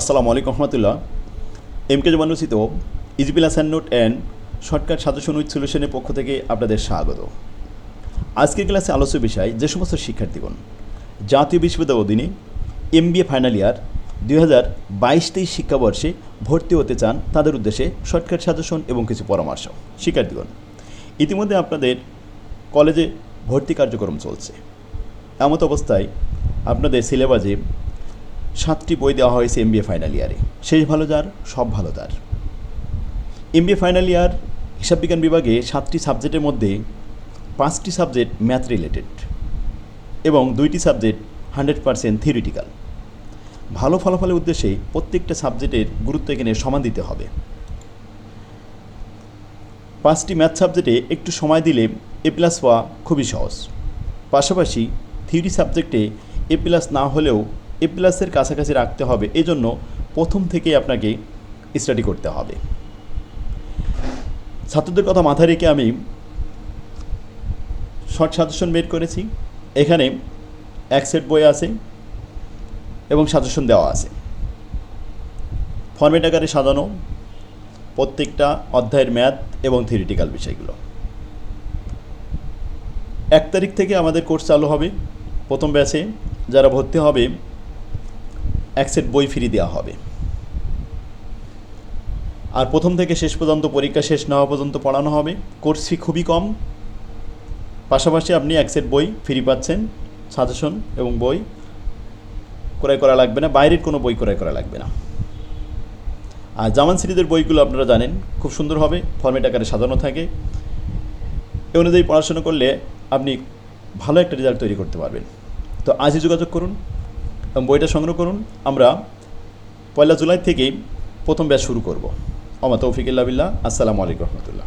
আসসালামু আলাইকুম রহমতুল্লাহ। এম কে জমানুসিত ইজিপিল Hasan note and shortcut suggestion with সলিউশনের পক্ষ থেকে আপনাদের স্বাগত। আজকের ক্লাসে আলোচ্য বিষয়, যে সমস্ত শিক্ষার্থীগণ জাতীয় বিশ্ববিদ্যালয় অধীনে M B A final year দুই হাজার বাইশ তেইশ শিক্ষাবর্ষে ভর্তি হতে চান, তাদের উদ্দেশ্যে শর্টকাট সাজেশন এবং কিছু পরামর্শ। শিক্ষার্থীগণ ইতিমধ্যে আপনাদের কলেজে ভর্তি কার্যক্রম চলছে। এমত অবস্থায় আপনাদের সিলেবাসে সাতটি বই দেওয়া হয়েছে এমবিএ ফাইনাল ইয়ারে শেষ ভালো যার, সব ভালো তার। এমবিএ ফাইনাল ইয়ার হিসাব বিজ্ঞান বিভাগে সাতটি সাবজেক্টের মধ্যে পাঁচটি সাবজেক্ট ম্যাথ রিলেটেড এবং দুইটি সাবজেক্ট হান্ড্রেড পারসেন্ট থিওরিটিক্যাল ভালো ফলাফলের উদ্দেশ্যে প্রত্যেকটা সাবজেক্টের গুরুত্ব এখানে সমান দিতে হবে। পাঁচটি ম্যাথ সাবজেক্টে একটু সময় দিলে এ প্লাস হওয়া খুবই সহজ। পাশাপাশি থিওরি সাবজেক্টে এ প্লাস না হলেও এ প্লাসের কাছাকাছি রাখতে হবে। এজন্য প্রথম থেকেই আপনাকে স্টাডি করতে হবে। ছাত্রদের কথা মাথায় রেখে আমি শর্ট সাজেশন বের করেছি। এখানে এক সেট বই আছে এবং সাজেশন দেওয়া আছে। ফর্মেট আকারে সাজানো প্রত্যেকটা অধ্যায়ের ম্যাথ এবং থিওরিটিক্যাল বিষয়গুলো। এক তারিখ থেকে আমাদের কোর্স চালু হবে। প্রথম ব্যাচে যারা ভর্তি হবে এক সেট বই ফ্রি দেওয়া হবে। আর প্রথম থেকে শেষ পর্যন্ত পরীক্ষা শেষ না পর্যন্ত পড়ানো হবে। কোর্স ফি খুবই কম। পাশাপাশি আপনি এক সেট বই ফ্রি পাচ্ছেন, সাজেশন এবং বই। ক্রয় করা লাগবে না, বাইরের কোনো বই ক্রয় করা লাগবে না। আর জামান সিরিজের বইগুলো আপনারা জানেন, খুব সুন্দর হবে ফর্মেট আকারে সাজানো থাকে। এ অনুযায়ী পড়াশোনা করলে আপনি ভালো একটা রেজাল্ট তৈরি করতে পারবেন। তো আজই যোগাযোগ করুন। বইটা সংগ্রহ করুন। আমরা পয়লা জুলাই থেকেই প্রথম ব্যাচ শুরু করব। আমার তৌফিকুল্লাহ বিল্লাহ। আসসালামু আলাইকুম রহমতুল্লাহ।